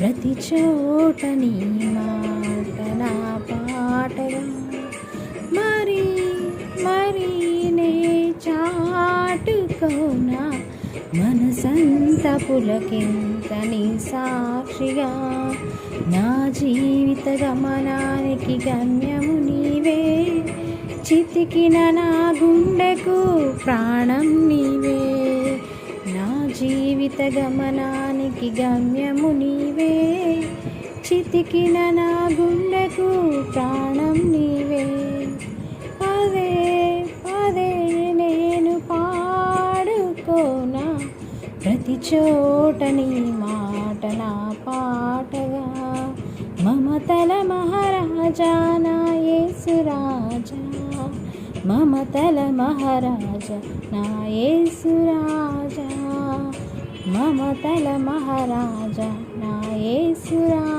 ప్రతి చోట నీ మాట నా పాటగా. మరి మరి నే చాటుకోనా? మనసంత పులకింత నీ సాక్షిగా నా జీవిత గమనానికి గమ్యము నీవే. చితికిన నా గుండెకు ప్రాణం నీవే. జీవిత గమనానికి గమ్యము నీవే. చితికిన నా గుండెకు ప్రాణం నీవే. పదే పదే నేను పాడుకోనా ప్రతి చోట నీ మాట నా పాటగా. మమతల మహారాజా నా యేసురాజా. మమతల మహారాజా నా యేసురాజా మమతల మహారాజా నా యేసురాజా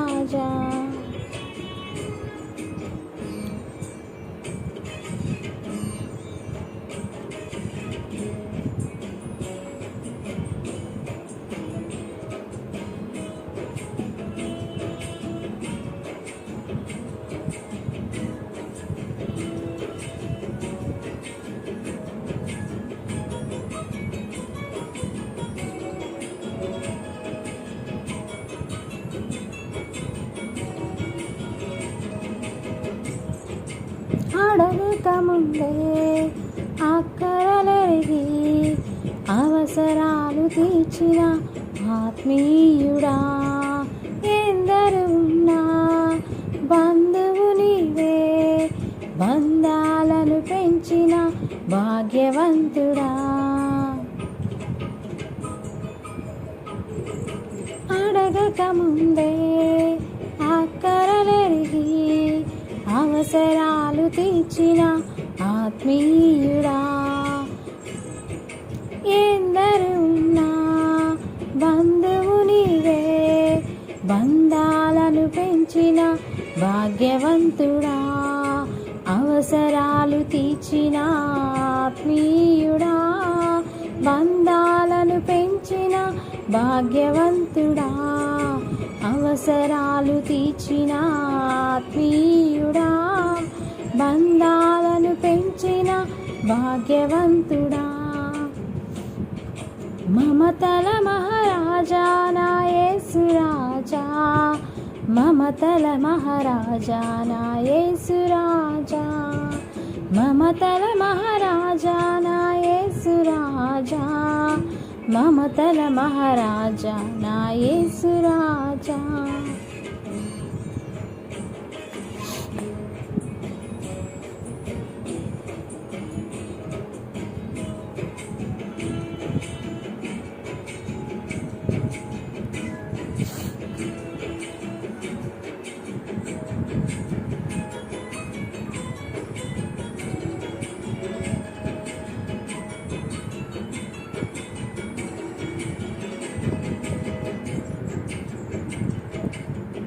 అడగక ముందే అక్కరలెరిగి అవసరాలు తీర్చిన ఆత్మీయుడా. ఎందరు ఉన్నా బంధువు నీవే బంధాలను పెంచిన భాగ్యవంతుడా. అడగక ముందే అక్కరలెరిగి అవసరాలు తీర్చిన ఆత్మీయుడా. ఎందరు ఉన్నా బంధువు నీవే బంధాలను పెంచిన భాగ్యవంతుడా. అవసరాలు తీర్చిన ఆత్మీయుడా బంధాలను పెంచిన భాగ్యవంతుడా. అవసరాలు తీర్చిన బంధాలను పెంచిన భాగ్యవంతుడా. మమతల మహారాజా నాయసురాజా మమతల మహారాజా నాయసురాజా మమతల మహారాజా నాయసురాజా మమతల మహారాజా నాయసురాజా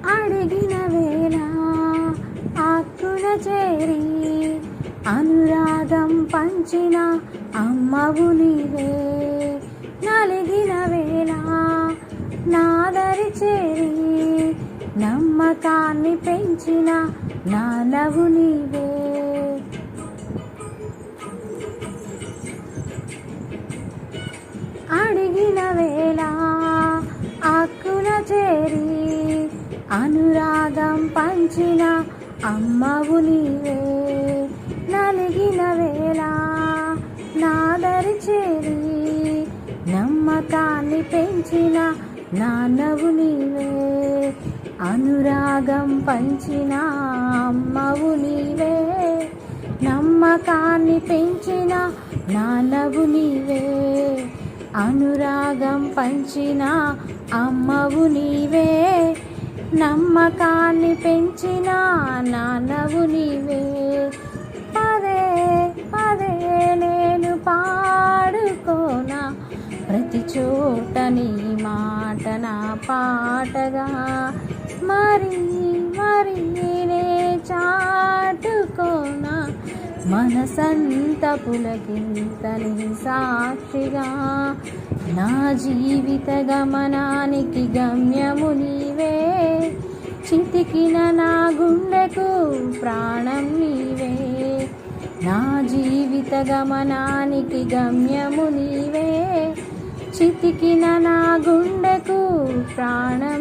అడిగిన వేళ ఆకుల చేరి అనురాగం పంచిన అమ్మవు నీవే. నలిగిన వేళ నాదరి చేరి నమ్మకాన్ని పెంచిన నానవు నీవే. అడిగిన వేళ ఆకుల చేరి అనురాగం పంచిన అమ్మవు నీవే నలిగిన వేళ నాదరి చేరి నమ్మకాన్ని పెంచిన నాన్నవు నీవే అనురాగం పంచిన అమ్మవు నీవే నమ్మకాన్ని పెంచిన నాన్నవు నీవే అనురాగం పంచిన అమ్మవు నీవే. నమ్మకాన్ని పెంచిన నాన్నవు నీవే. పదే పదే నేను పాడుకోనా ప్రతి చోట నీ మాట నా పాటగా. మరి మరి నే చాటుకోనా మనసంత పులకింతని సాక్షిగా నా జీవిత గమనానికి గమ్యము నీవే. చితికిన నా గుండెకు ప్రాణం నీవే. నా జీవిత గమనానికి గమ్యము నీవే. చితికిన నా గుండెకు ప్రాణం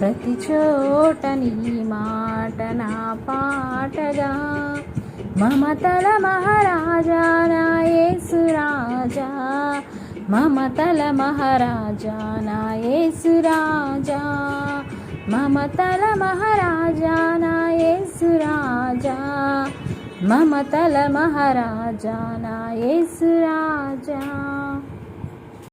ప్రతి చోట నీ మాట నా పాటగా. మమతల మహారాజా నా యేసు మమతల మహారాజా నా యేసు మమతల మహారాజా నా యేసు మమతల మహారాజా నా యేసు